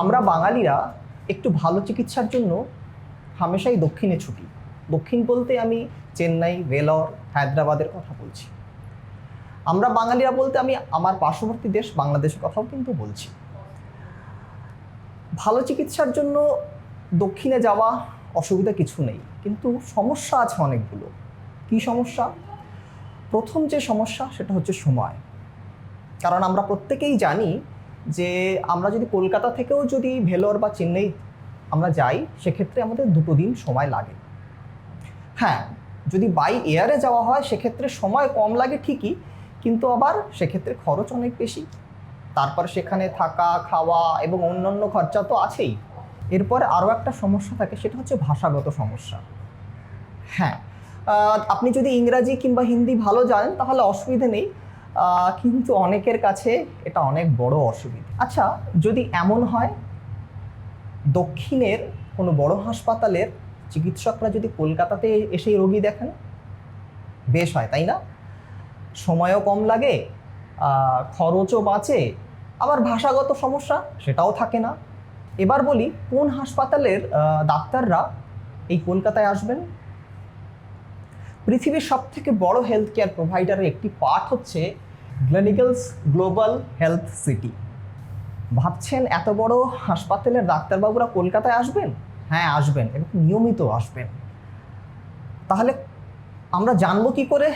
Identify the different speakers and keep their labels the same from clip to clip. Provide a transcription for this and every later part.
Speaker 1: আমরা বাঙালিরা একটু ভালো চিকিৎসার জন্য হামেশাই দক্ষিণে ছুটি। দক্ষিণ বলতে আমি চেন্নাই, ভেলোর, হায়দ্রাবাদের কথা বলছি। আমরা বাঙালিরা বলতে আমি আমার পার্শ্ববর্তী দেশ বাংলাদেশের কথাও কিন্তু বলছি। ভালো চিকিৎসার জন্য দক্ষিণে যাওয়া অসুবিধা কিছু নেই, কিন্তু সমস্যা আছে অনেকগুলো। কী সমস্যা? প্রথম যে সমস্যা সেটা হচ্ছে সময়। কারণ আমরা প্রত্যেকেই জানি যে আমরা যদি কলকাতা থেকেও যদি ভেলোর বা চেন্নাই আমরা যাই, সেক্ষেত্রে আমাদের দুটো দিন সময় লাগে। হ্যাঁ যদি বাই এয়ারে যাওয়া হয়, সেক্ষেত্রে সময় কম লাগে ঠিকই, কিন্তু আবার সেক্ষেত্রে খরচ অনেক বেশি। তারপর সেখানে থাকা, খাওয়া এবং অন্যান্য খরচা তো আছেই। এরপরে আরও একটা সমস্যা থাকে, সেটা হচ্ছে ভাষাগত সমস্যা। হ্যাঁ আপনি যদি ইংরাজি কিংবা হিন্দি ভালো জানেন, তাহলে অসুবিধে নেই। কিন্তু অনেকের কাছে এটা অনেক বড় অসুবিধা। আচ্ছা যদি এমন হয়, দক্ষিণের কোনো বড় হাসপাতালের চিকিৎসকরা যদি কলকাতাতে এসেই রোগী দেখেন? বেশ হয়, তাই না? সময়ও কম লাগে খরচও বাঁচে, আবার ভাষাগত সমস্যা সেটাও থাকে না। এবার বলি, কোন হাসপাতালের ডাক্তাররা এই কলকাতায় আসবেন? পৃথিবীর সবথেকে বড় হেলথ কেয়ার প্রোভাইডারের একটি পার্ট হচ্ছে গ্লেনিক্যালস গ্লোবাল হেলথ সিটি। ভাবছেন এত বড় হাসপাতালের ডাক্তারবাবুরা কলকাতায় আসবেন? হ্যাঁ আসবেন। এবং নিয়মিত আসবেন। তাহলে আমরা জানব কি করে?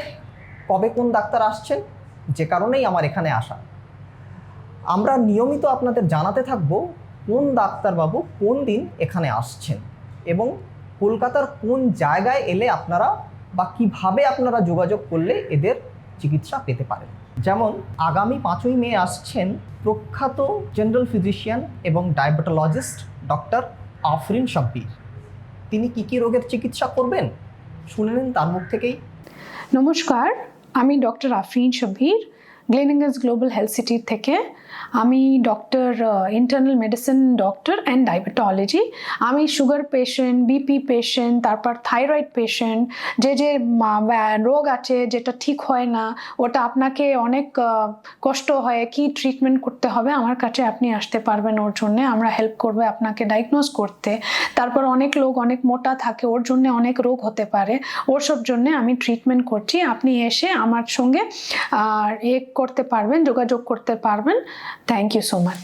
Speaker 1: কবে কোন ডাক্তার আসছেন? যে কারণেই আমার এখানে আসা। আমরা নিয়মিত আপনাদের জানাতে থাকব কোন ডাক্তারবাবু কোন দিন এখানে আসছেন এবং কলকাতার কোন জায়গায় এলে আপনারা বা কীভাবে আপনারা যোগাযোগ করলে এদের চিকিৎসা পেতে পারেন। যেমন আগামী পাঁচই মে আসছেন প্রখ্যাত জেনারেল ফিজিশিয়ান এবং ডায়াবেটোলজিস্ট ডক্টর আফরিন শাব্বির তিনি কি কি রোগের চিকিৎসা করবেন? শুনে নিন তার মুখ থেকেই।
Speaker 2: নমস্কার, আমি doctor Afreen Shabbir Gleneagles global health city থেকে আমি doctor internal medicine doctor and diabetology আমি সুগার পেশেন্ট বিপি পেশেন্ট তারপর থাইরয়েড পেশেন্ট যে যে রোগ আছে যেটা ঠিক হয় না, ওটা আপনাকে অনেক কষ্ট হয়, কি ট্রিটমেন্ট করতে হবে আমার কাছে আপনি আসতে পারবেন ওর জন্য, আমরা হেল্প করবে আপনাকে ডায়াগনোজ করতে। তারপর অনেক লোক অনেক মোটা থাকে, ওর জন্য অনেক রোগ হতে পারে, ওর সব জন্য আমি ট্রিটমেন্ট করছি। আপনি এসে আমার সঙ্গে আর এ করতে পারবেন যোগাযোগ করতে পারবেন। Thank you so much